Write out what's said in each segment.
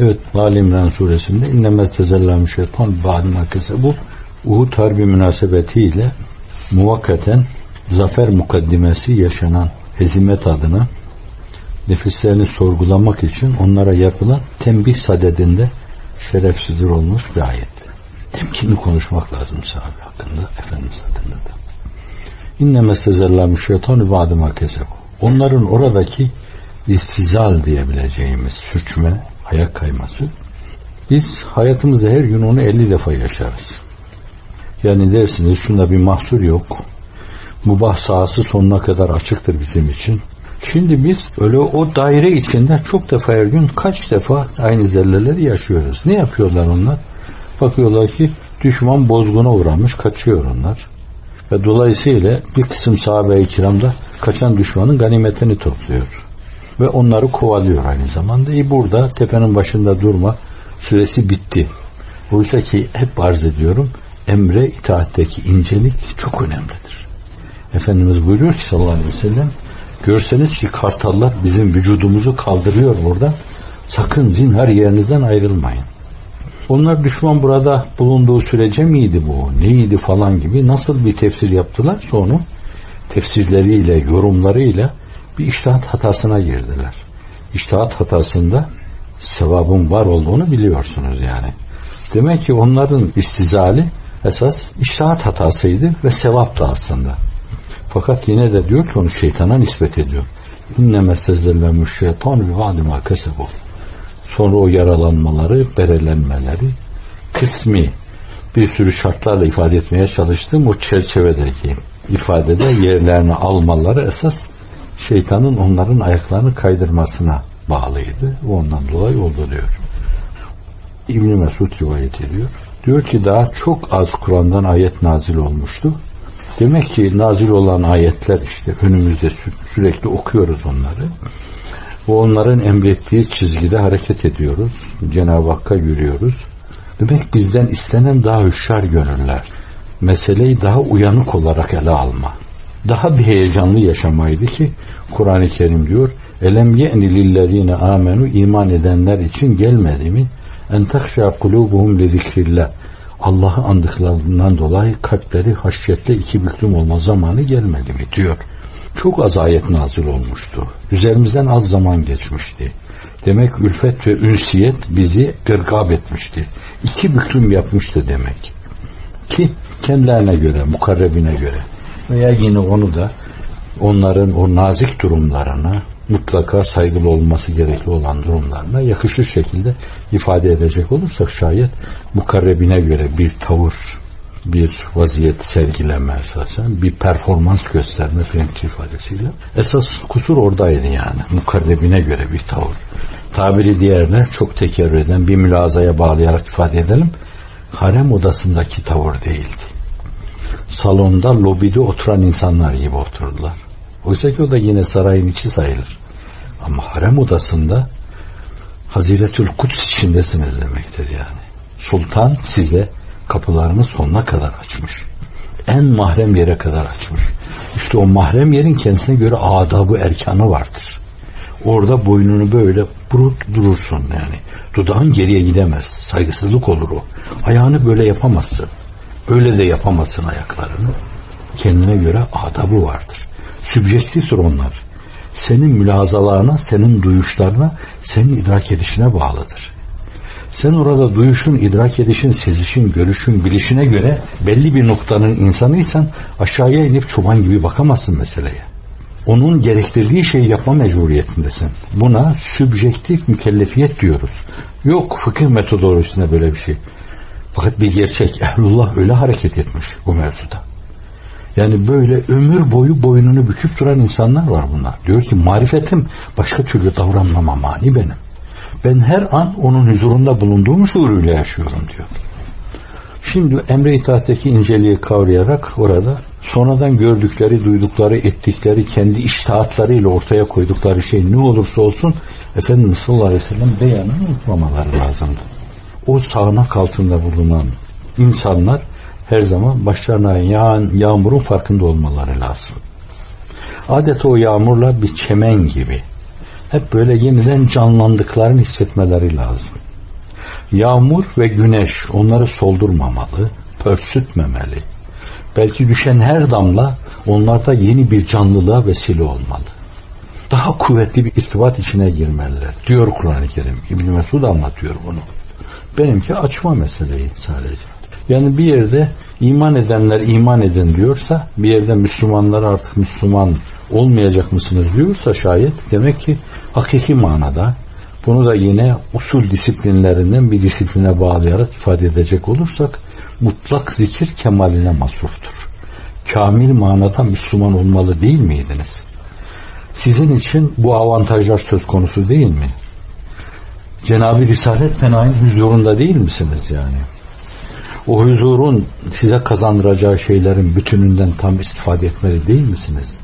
Evet Ali İmran suresinde inneme tezellam şeytan ba'dima bu Uhud harbi münasebetiyle muvakkaten zafer mukaddimesi yaşanan hezimet adına nefislerini sorgulamak için onlara yapılan tembih sadedinde şerefsizdir olmuş bir ayet. Temkinli konuşmak lazım sahabe hakkında, Efendimiz hakkında da. İnne mestezellamu şeytanı ba'dıma keseb. Onların oradaki istizal diyebileceğimiz sürçme, ayak kayması. Biz hayatımızda her gün onu 50 defa yaşarız. Yani dersiniz şunda bir mahsur yok. Mubah sahası sonuna kadar açıktır bizim için. Şimdi biz öyle o daire içinde çok defa her gün kaç defa aynı zelleleri yaşıyoruz. Ne yapıyorlar onlar? Bakıyorlar ki düşman bozguna uğramış, kaçıyor onlar. Ve dolayısıyla bir kısım sahabe-i kiramda kaçan düşmanın ganimetini topluyor. Ve onları kovalıyor aynı zamanda. E burada tepenin başında durma süresi bitti. Oysa ki hep arz ediyorum emre itaatteki incelik çok önemlidir. Efendimiz buyuruyor ki sallallahu aleyhi ve sellem görseniz ki kartallar bizim vücudumuzu kaldırıyor burada. Sakın zinhar yerinizden ayrılmayın. Onlar düşman burada bulunduğu sürece miydi bu? Neydi falan gibi nasıl bir tefsir yaptılar sonra tefsirleriyle, yorumlarıyla bir iştahat hatasına girdiler. İştahat hatasında sevabın var olduğunu biliyorsunuz yani. Demek ki onların istizali esas iştahat hatasıydı ve sevap da aslında. Fakat yine de diyor ki onu şeytana nispet ediyor. İnneme sezzellemmüş şeytan ve vadima kesebu. Sonra o yaralanmaları, berelenmeleri kısmi bir sürü şartlarla ifade etmeye çalıştığım o çerçevedeki ifadede yerlerini almaları esas şeytanın onların ayaklarını kaydırmasına bağlıydı. Ondan dolayı oldu diyor. İbn Mesud rivayet ediyor. Diyor ki daha çok az Kur'an'dan ayet nazil olmuştu. Demek ki nazil olan ayetler işte önümüzde sürekli okuyoruz onları. Ve onların emrettiği çizgide hareket ediyoruz. Cenab-ı Hakk'a yürüyoruz. Demek bizden istenen daha hüşşar gönüller. Meseleyi daha uyanık olarak ele alma. Daha bir heyecanlı yaşamaydı ki Kur'an-ı Kerim diyor Elem ye'ni lillezine amenu iman edenler için gelmedi mi? En takşa kulubuhum li zikrillah. Allah'ı andıklarından dolayı kalpleri haşyetle iki büklüm olma zamanı gelmedi mi diyor. Çok az ayet nazil olmuştu. Üzerimizden az zaman geçmişti. Demek ülfet ve ünsiyet bizi gırgab etmişti. İki büklüm yapmıştı demek. Ki kendilerine göre, mukarrebine göre veya yine onu da onların o nazik durumlarına mutlaka saygılı olması gerekli olan durumlarına yakışır şekilde ifade edecek olursak şayet mukarrebine göre bir tavır, bir vaziyet sergileme esasen, bir performans gösterme Frenkçi ifadesiyle. Esas kusur oradaydı yani. Mukarrebine göre bir tavır. Tabiri diğerine çok tekerrür eden bir mülazaya bağlayarak ifade edelim. Harem odasındaki tavır değildi. Salonda, lobide oturan insanlar gibi oturdular. Oysa ki o da yine sarayın içi sayılır. Ama harem odasında Haziretül Kuds içindesiniz demektir yani. Sultan size kapılarını sonuna kadar açmış. En mahrem yere kadar açmış. İşte o mahrem yerin kendisine göre adabı erkanı vardır. Orada boynunu böyle burut durursun yani. Dudağın geriye gidemez. Saygısızlık olur o. Ayağını böyle yapamazsın. Öyle de yapamazsın ayaklarını. Kendine göre adabı vardır. Sübjektiftir onlar. Senin mülazalarına, senin duyuşlarına, senin idrak edişine bağlıdır. Sen orada duyuşun, idrak edişin, sezişin, görüşün, bilişine göre belli bir noktanın insanıysan aşağıya inip çoban gibi bakamazsın meseleye. Onun gerektirdiği şeyi yapma mecburiyetindesin. Buna sübjektif mükellefiyet diyoruz. Yok fıkıh metodolojisinde böyle bir şey. Fakat bir gerçek. Ehlullah öyle hareket etmiş bu mevzuda. Yani böyle ömür boyu boynunu büküp duran insanlar var bunlar. Diyor ki marifetim başka türlü davranmama mani benim. Ben her an onun huzurunda bulunduğum şuuruyla yaşıyorum diyor. Şimdi emre itaatteki inceliği kavrayarak orada sonradan gördükleri, duydukları, ettikleri, kendi iştahatlarıyla ortaya koydukları şey ne olursa olsun Efendimiz sallallahu aleyhi ve sellem beyanını unutmamaları lazımdı. O sağanak altında bulunan insanlar her zaman başlarına yağan yağmurun farkında olmaları lazım. Adeta o yağmurla bir çemen gibi hep böyle yeniden canlandıklarını hissetmeleri lazım. Yağmur ve güneş onları soldurmamalı, pörsütmemeli. Belki düşen her damla onlarda yeni bir canlılığa vesile olmalı. Daha kuvvetli bir irtibat içine girmeliler. Diyor Kur'an-ı Kerim. İbn Mesud anlatıyor bunu. Benimki açma meseleyi sadece. Yani bir yerde iman edenler iman edin diyorsa, bir yerde Müslümanlar artık Müslüman olmayacak mısınız diyorsa şayet demek ki hakiki manada bunu da yine usul disiplinlerinden bir disipline bağlayarak ifade edecek olursak mutlak zikir kemaline masruftur. Kamil manada Müslüman olmalı değil miydiniz? Sizin için bu avantajlar söz konusu değil mi? Cenab-ı Risalet Penay'ın huzurunda değil misiniz yani? O huzurun size kazandıracağı şeylerin bütününden tam istifade etmeli değil misiniz?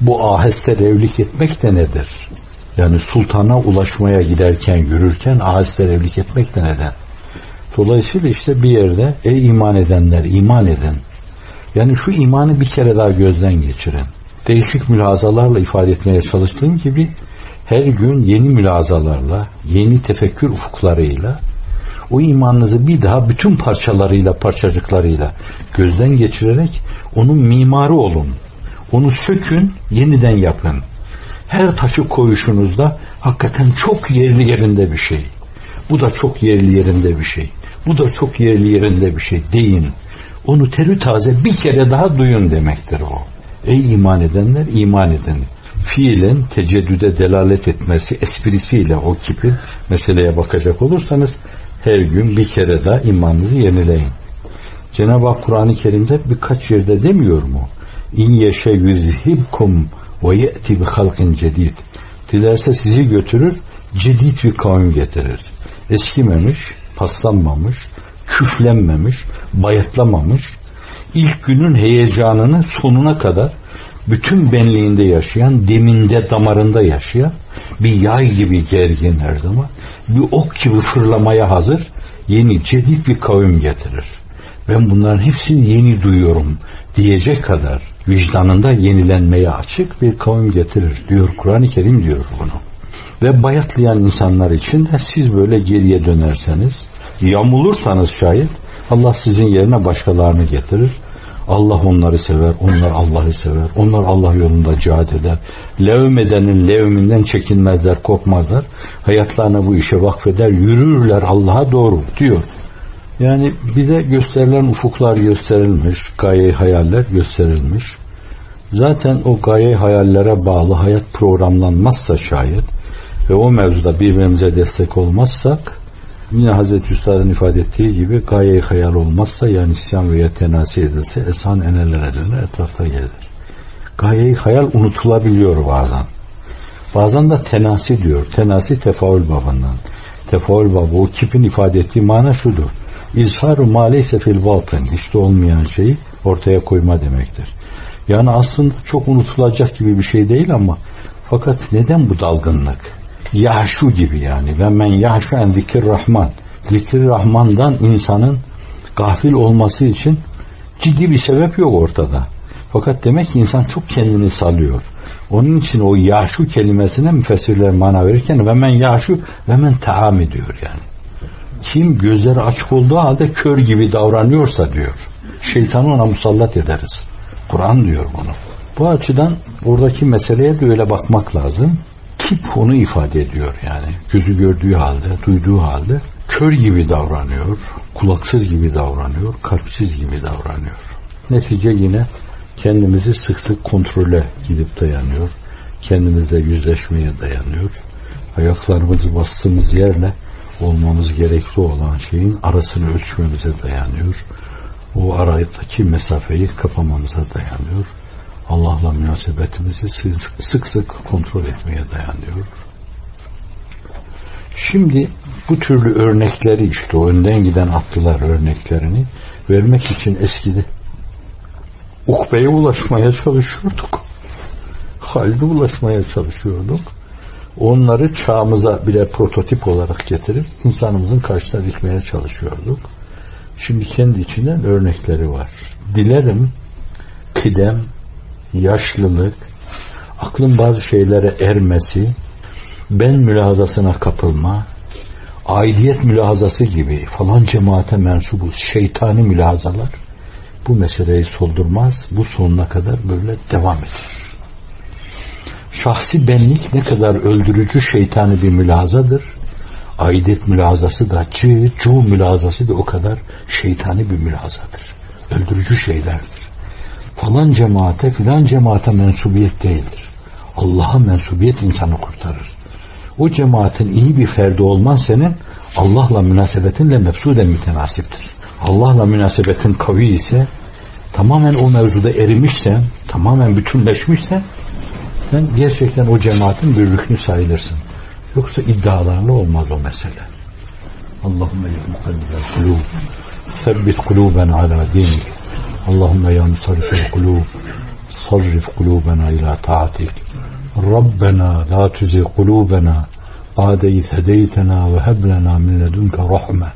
Bu aheste evlilik etmek de nedir? Yani sultana ulaşmaya giderken, yürürken aheste evlilik etmek de neden? Dolayısıyla işte bir yerde ey iman edenler iman edin. Yani şu imanı bir kere daha gözden geçirin. Değişik mülazalarla ifade etmeye çalıştığım gibi her gün yeni mülazalarla, yeni tefekkür ufuklarıyla o imanınızı bir daha bütün parçalarıyla, parçacıklarıyla gözden geçirerek onun mimarı olun. Onu sökün, yeniden yapın. Her taşı koyuşunuzda hakikaten çok yerli yerinde bir şey. Bu da çok yerli yerinde bir şey. Bu da çok yerli yerinde bir şey deyin. Onu terü taze bir kere daha duyun demektir o. Ey iman edenler iman edin. Fiilen teceddüde delalet etmesi esprisiyle o kipin meseleye bakacak olursanız her gün bir kere daha imanınızı yenileyin. Cenab-ı Hak Kur'an-ı Kerim'de birkaç yerde demiyor mu? İn yeşe yüzhibkum ve ye'ti bi halkin cedid. Dilerse sizi götürür, cedid bir kavim getirir. Eskimemiş, paslanmamış, küflenmemiş, bayatlamamış, ilk günün heyecanını sonuna kadar bütün benliğinde yaşayan, deminde, damarında yaşayan bir yay gibi gergin her zaman, bir ok gibi fırlamaya hazır, yeni, cedid bir kavim getirir. Ben bunların hepsini yeni duyuyorum diyecek kadar vicdanında yenilenmeye açık bir kavim getirir diyor Kur'an-ı Kerim diyor bunu. Ve bayatlayan insanlar için de siz böyle geriye dönerseniz, yamulursanız şayet Allah sizin yerine başkalarını getirir. Allah onları sever, onlar Allah'ı sever, onlar Allah yolunda cihad eder. Levmedenin levminden çekinmezler, korkmazlar. Hayatlarına bu işe vakfeder, yürürler Allah'a doğru diyor. Yani bir de gösterilen ufuklar gösterilmiş, gaye hayaller gösterilmiş. Zaten o gaye hayallere bağlı hayat programlanmazsa şayet ve o mevzuda birbirimize destek olmazsak yine Hazreti Üstad'ın ifade ettiği gibi gaye hayal olmazsa yani isyan veya tenasi edilse esan enelere döner etrafta gelir. Gaye hayal unutulabiliyor bazen. Bazen de tenasi diyor. Tenasi tefaül babından. Tefaül babı o kipin ifade ettiği mana şudur. İzharu maleyse fil batın. İşte olmayan şeyi ortaya koyma demektir. Yani aslında çok unutulacak gibi bir şey değil ama fakat neden bu dalgınlık? Yahşu gibi yani. Ve men yahşu en zikir rahman. Zikir rahmandan insanın gafil olması için ciddi bir sebep yok ortada. Fakat demek ki insan çok kendini salıyor. Onun için o yahşu kelimesine müfessirler mana verirken ve men yahşu ve men taam ediyor yani. Kim gözleri açık olduğu halde kör gibi davranıyorsa diyor. Şeytanı ona musallat ederiz. Kur'an diyor bunu. Bu açıdan buradaki meseleye de öyle bakmak lazım. Tip onu ifade ediyor yani. Gözü gördüğü halde, duyduğu halde kör gibi davranıyor, kulaksız gibi davranıyor, kalpsiz gibi davranıyor. Netice yine kendimizi sık sık kontrole gidip dayanıyor. Kendimizle yüzleşmeye dayanıyor. Ayaklarımızı bastığımız yerle olmamız gerekli olan şeyin arasını ölçmemize dayanıyor. O aradaki mesafeyi kapamamıza dayanıyor. Allah'la münasebetimizi sık sık kontrol etmeye dayanıyor. Şimdi bu türlü örnekleri işte o önden giden atlılar örneklerini vermek için eskide ukbeye ulaşmaya çalışıyorduk. Halde ulaşmaya çalışıyorduk. Onları çağımıza bile prototip olarak getirip insanımızın karşısına dikmeye çalışıyorduk. Şimdi kendi içinden örnekleri var. Dilerim kıdem, yaşlılık, aklın bazı şeylere ermesi, ben mülahazasına kapılma, aidiyet mülahazası gibi falan cemaate mensubuz şeytani mülahazalar bu meseleyi soldurmaz. Bu sonuna kadar böyle devam eder. Şahsi benlik ne kadar öldürücü şeytani bir mülahazadır. Aidiyet mülahazası da cı, cu mülahazası da o kadar şeytani bir mülahazadır. Öldürücü şeylerdir. Falan cemaate filan cemaate mensubiyet değildir. Allah'a mensubiyet insanı kurtarır. O cemaatin iyi bir ferdi olman senin Allah'la münasebetinle mefsuden mütenasiptir. Allah'la münasebetin kavi ise tamamen o mevzuda erimişsen, tamamen bütünleşmişsen sen gerçekten o cemaatin bir rüknü sayılırsın. Yoksa iddialarla olmaz o mesele. Allahümme ya mukallibel kulub sebbit kulubena ala dinik Allahümme ya musarrifel kulub sarrif kulubena ila taatik Rabbena la tuzi kulubena بعد إذ هديتنا وهب لنا من لدنك رحمة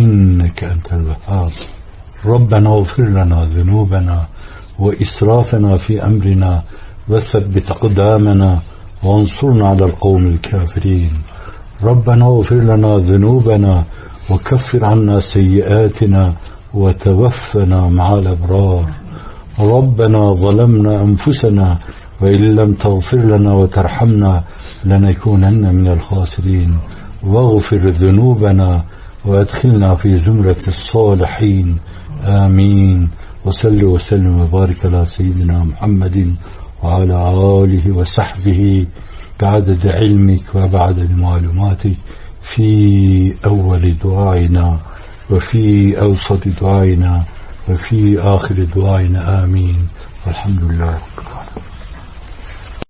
إنك أنت الوهاب. ربنا اغفر لنا ذنوبنا وإسرافنا في أمرنا وثبت أقدامنا وانصرنا على القوم الكافرين. ربنا اغفر لنا ذنوبنا وكفر عنا سيئاتنا وتوفنا مع الأبرار. ربنا ظلمنا أنفسنا وإن لم تغفر لنا وترحمنا لنكونن من الخاسرين. واغفر ذنوبنا وأدخلنا في زمرة الصالحين. آمين. وصل وسلم وبارك على سيدنا محمد وعلى آله وصحبه بعدد علمك وبعدد معلوماتك في أول دعائنا. وفي أوسط دعائنا وفي آخر دعائنا آمين. والحمد لله